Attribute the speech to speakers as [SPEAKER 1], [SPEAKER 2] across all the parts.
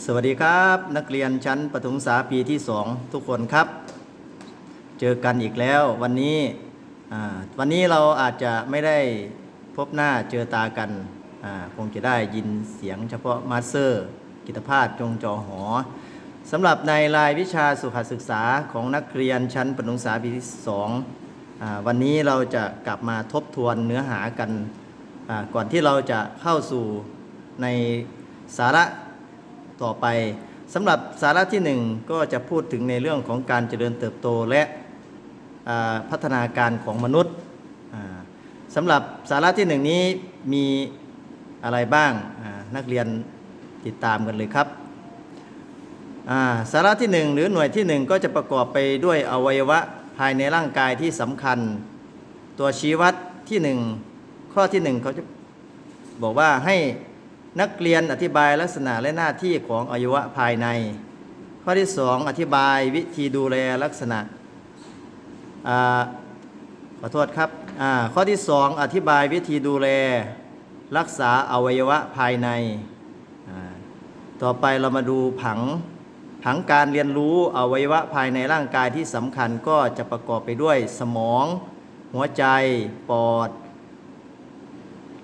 [SPEAKER 1] สวัสดีครับ นักเรียนชั้นประถมศึกษาปีที่ 2 ทุกคนครับ เจอกันอีกแล้ววันนี้วันนี้เราอาจจะไม่ได้พบหน้าเจอตากันคงจะได้ยินเสียงเฉพาะมาสเตอร์ กิตภาสจงจอหอสำหรับในรายวิชาสุขศึกษาของนักเรียนชั้นประถมศึกษาปีที่2อ่าวันนี้เราจะกลับมาทบทวนเนื้อหากัน ก่อนที่เราจะเข้าสู่ในสาระ ต่อไปสำหรับสาระที่หนึ่งก็จะพูดถึงในเรื่องของการเจริญเติบโตและพัฒนาการของมนุษย์สำหรับสาระที่หนึ่งนี้มีอะไรบ้างนักเรียนติดตามกันเลยครับาสาระที่หนึ่งหรือหน่วยที่หนึ่งก็จะประกอบไปด้วยอวัยวะภายในร่างกายที่สำคัญ ตัวชี้วัดที่หนึ่งข้อที่หนึ่งเขาจะบอกว่าให้ นักเรียนอธิบายลักษณะและหน้าที่ของอวัยวะภายใน ข้อที่ 2 อธิบายวิธีดูแลลักษณะอขอโทษครับข้อที่ 2 อธิบายวิธีดูแลรักษาอวัยวะภายใน ต่อไปเรามาดูผังผังการเรียนรู้อวัยวะภายในร่างกายที่สำคัญก็จะประกอบไปด้วยสมอง หัวใจ ปอด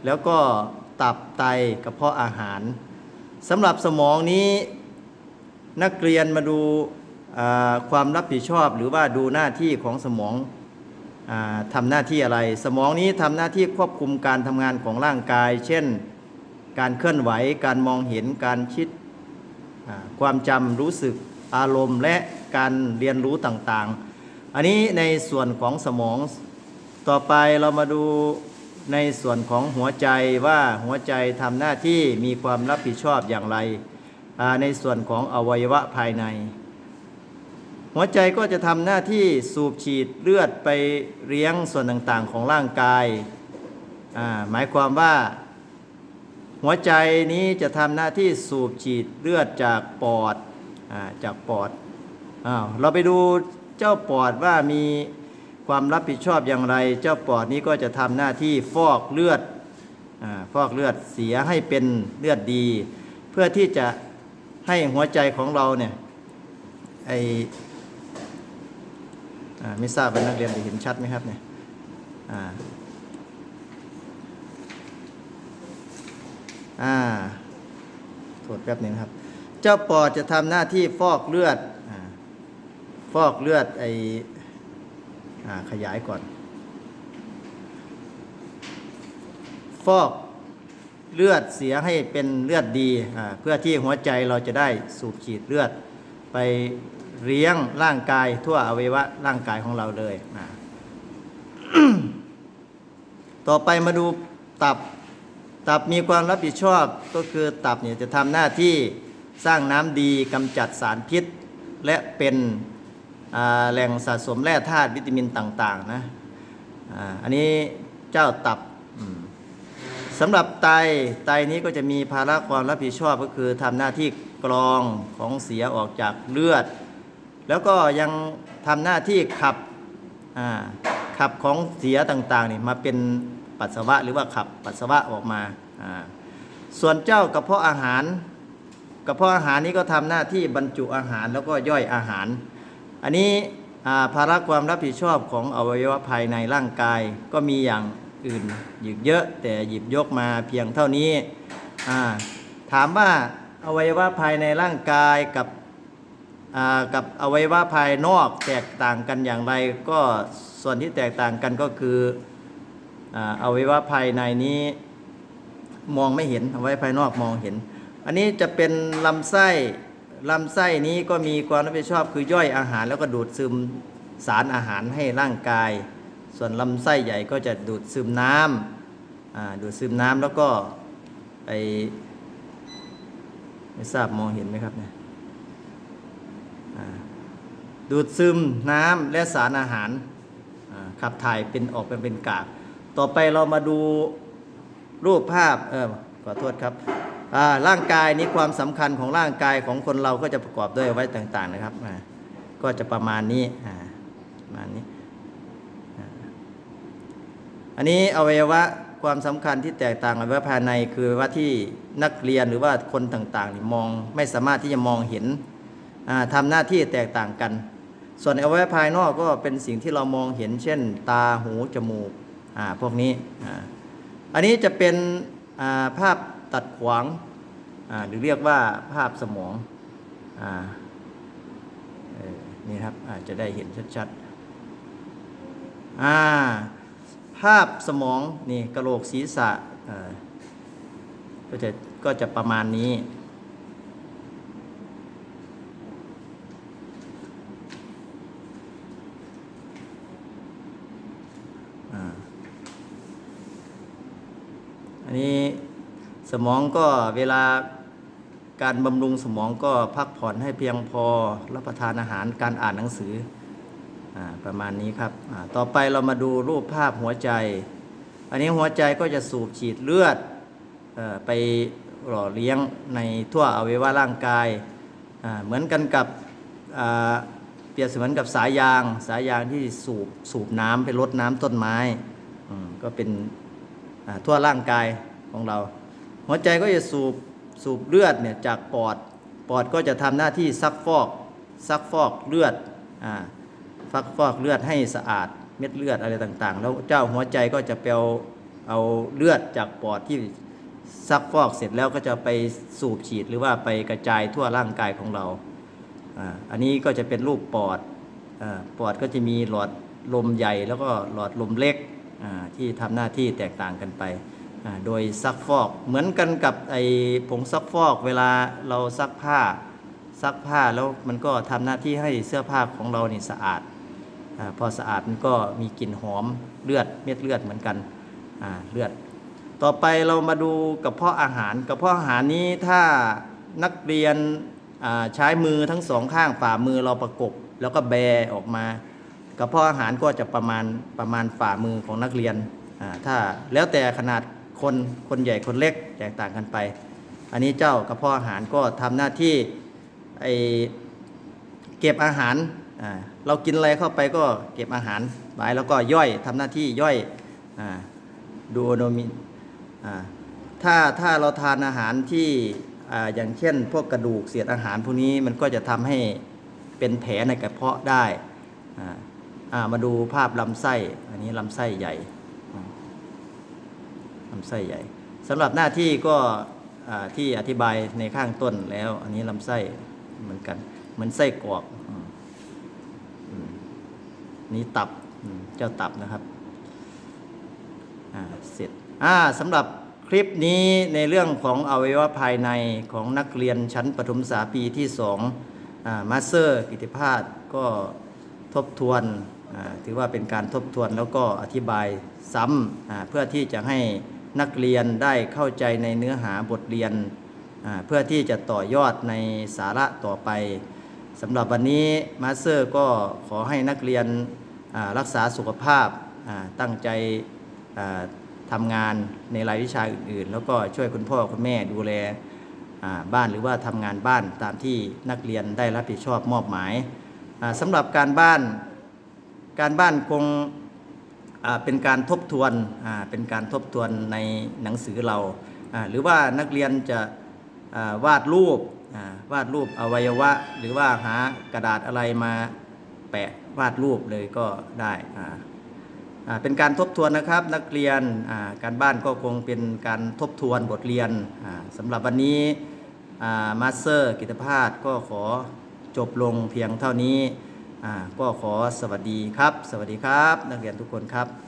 [SPEAKER 1] แล้วก็ ตับไตกระเพาะอาหารสำหรับสมองนี้นักเรียนมาดูความรับผิดชอบหรือว่าดูหน้าที่ของสมองอาทำหน้าที่อะไร สมองนี้ทำหน้าที่ควบคุมการทำงานของร่างกาย เช่น การเคลื่อนไหว การมองเห็นการคิดความจำรู้สึกอารมณ์ และการเรียนรู้ต่างๆ อันนี้ในส่วนของสมองต่อไปเรามาดู ในส่วนของหัวใจว่าหัวใจทำหน้าที่มีความรับผิดชอบอย่างไร ในส่วนของอวัยวะภายใน หัวใจก็จะทำหน้าที่สูบฉีดเลือดไปเลี้ยงส่วนต่างๆของร่างกาย หมายความว่า หัวใจนี้จะทำหน้าที่สูบฉีดเลือดจากปอดอจากปอดอเราไปดูเจ้าปอดว่ามี ความรับผิดชอบอย่างไร เจ้าปอดนี้ก็จะทำหน้าที่ฟอกเลือดอฟอกเลือดเสียให้เป็นเลือดดี เพื่อที่จะให้หัวใจของเราเนี่ยไอไม่ทราบว่านักเรียนจะเห็นชัดไหมครับเนี่ยอ่าอ่าโทษแป๊บหนึงครับ เจ้าปอดจะทำหน้าที่ฟอกเลือดอฟอกเลือดไอ ขยายก่อน ฟอกเลือดเสียให้เป็นเลือดดีอ่าเพื่อที่หัวใจเราจะได้สูบฉีดเลือด ไปเลี้ยงร่างกายทั่วอวัยวะร่างกายของเราเลย ต่อไปมาดูตับ ตับมีความรับผิดชอบก็คือตับเนี่ยจะทำหน้าที่สร้างน้ำดีกำจัดสารพิษ และเป็น แหล่งสะสมแร่ธาตุวิตามินต่างๆนะอันนี้เจ้าตับสำหรับไตไตนี้ก็จะมีภาระความรับผิดชอบก็คือทำหน้าที่กรองของเสียออกจากเลือด แล้วก็ยังทำหน้าที่ขับขับของเสียต่างๆนี่มาเป็นปัสสาวะหรือว่าขับปัสสาวะออกมาส่วนเจ้ากระเพาะอาหารกระเพาะอาหารนี้ก็ทำหน้าที่บรรจุอาหารแล้วก็ย่อยอาหาร อันนี้ภาระความรับผิดชอบของอวัยวะภายในร่างกายก็มีอย่างอื่นอีกเยอะแต่หยิบยกมาเพียงเท่านี้ ถามว่าอวัยวะภายในร่างกายกับกับอวัยวะภายนอกแตกต่างกันอย่างไร ก็ส่วนที่แตกต่างกันก็คืออวัยวะภายในนี้มองไม่เห็นอวัยวะภายนอกมองเห็น อันนี้จะเป็นลำไส้ ลำไส้นี้ก็มีความรับผิดชอบคือย่อยอาหารแล้วก็ดูดซึมสารอาหารให้ร่างกาย ส่วนลำไส้ใหญ่ก็จะดูดซึมน้ำดูดซึมน้ำแล้วก็ไปไม่ทราบมองเห็นไหมครับเนี่ยดูดซึมน้ำและสารอาหารขับถ่ายเป็นออกเป็นเป็นกาก ต่อไปเรามาดูรูปภาพเออขอโทษครับ ร่างกายนี้ความสำคัญของร่างกายของคนเราก็จะประกอบด้วยไว้ต่างๆนะครับ ก็จะประมาณนี้ประมาณนี้ อันนี้อวัยวะความสำคัญที่แตกต่างอวัยวะภายในคือว่าที่นักเรียนหรือว่าคนต่างๆมองไม่สามารถที่จะมองเห็นอ่าทำหน้าที่แตกต่างกัน ส่วนอวัยวะภายนอกก็เป็นสิ่งที่เรามองเห็น เช่น ตาหูจมูกพวกนี้ อันนี้จะเป็นภาพ ตัดขวางหรือเรียกว่าภาพสมองอ่าเออนี่ครับอาจจะได้เห็นชัดๆภาพสมองนี่กระโหลกศีรษะก็จะก็จะประมาณนี้ อ่าอันนี้ สมองก็เวลาการบำรุงสมองก็พักผ่อนให้เพียงพอรับประทานอาหารการอ่านหนังสืออประมาณนี้ครับต่อไปเรามาดูรูปภาพหัวใจ อันนี้หัวใจก็จะสูบฉีดเลือดอไปหล่อเลี้ยงในทั่วอวัยวะร่างกายเหมือนกันกับเปรียบเสมือนกับสายยางสายยางที่สูบสูบน้ำไปรดน้ำต้นไม้มก็เป็นทั่วร่างกายของเรา หัวใจก็จะสูบสูบเลือดเนี่ยจากปอด ปอดก็จะทำหน้าที่ซักฟอก ซักฟอกเลือดอ่าซักฟอกเลือดให้สะอาดเม็ดเลือดอะไรต่างๆ แล้วเจ้าหัวใจก็จะไปเอาเอาเลือดจากปอดที่ซักฟอกเสร็จแล้วก็จะไปสูบฉีดหรือว่าไปกระจายทั่วร่างกายของเราอ่าอันนี้ก็จะเป็นรูปปอดอาปอดก็จะมีหลอดลมใหญ่แล้วก็หลอดลมเล็กอ่าที่ทำหน้าที่แตกต่างกันไป โดยซักฟอกเหมือนกันกับไอผงซักฟอกเวลาเราซักผ้าซักผ้าแล้วมันก็ทำหน้าที่ให้เสื้อผ้าของเรานี่สะอาดอพอสะอาดมันก็มีกลิ่นหอมเลือดเม็ดเลือดเหมือนกันเลือด ต่อไปเรามาดูกระเพาะอาหารกระเพาะอาหารนี้ถ้านักเรียนใช้มือทั้งสองข้างฝ่ามือเราประกบแล้วก็แบออกมากระเพาะอาหารก็จะประมาณประมาณฝ่ามือของนักเรียนถ้าแล้วแต่ขนาด คนคนใหญ่คนเล็กแตกต่างกันไป อันนี้เจ้ากระเพาะอาหารก็ทำหน้าที่ไอเก็บอาหารเรากินอะไรเข้าไปก็เก็บอาหารไว้แล้วก็ย่อยทำหน้าที่ย่อยอดูโนมิอ่าถ้าถ้าเราทานอาหารที่อ่อย่างเช่น พวกกระดูกเศษอาหารพวกนี้มันก็จะทำให้เป็นแผลในกระเพาะได้ มาดูภาพลำไส้ อันนี้ลำไส้ใหญ่ ลำไส้ใหญ่สำหรับหน้าที่ก็ที่อธิบายในข้างต้นแล้ว อันนี้ลำไส้เหมือนกัน เหมือนไส้กรอกอนี่ตับเจ้าตับนะครับเสร็จสำหรับคลิปนี้ในเรื่องของอวัยวะภายในของนักเรียนชั้นประถมศึกษาปีที่2อ่ามาสเตอร์กิติภาสก็ทบทวนถือว่าเป็นการทบทวนแล้วก็อธิบายซ้ำเพื่อที่จะให้ นักเรียนได้เข้าใจในเนื้อหาบทเรียน เพื่อที่จะต่อยอดในสาระต่อไปสำหรับวันนี้มาสเตอร์ก็ขอให้นักเรียนรักษาสุขภาพตั้งใจทำงานในรายวิชาอื่นๆ แล้วก็ช่วยคุณพ่อคุณแม่ดูแลบ้านหรือว่าทำงานบ้านตามที่นักเรียนได้รับผิดชอบมอบหมายสำหรับการบ้านการบ้านคง เป็นการทบทวนเป็นการทบทวนในหนังสือเรา หรือว่านักเรียนจะวาดรูปวาดรูปอวัยวะ หรือว่าหากระดาษอะไรมาแปะวาดรูปเลยก็ได้เป็นการทบทวนนะครับนักเรียนการบ้านก็คงเป็นการทบทวนบทเรียนสำหรับวันนี้มาสเตอร์กิตภาสก็ขอจบลงเพียงเท่านี้ ก็ขอสวัสดีครับ สวัสดีครับ นักเรียนทุกคนครับ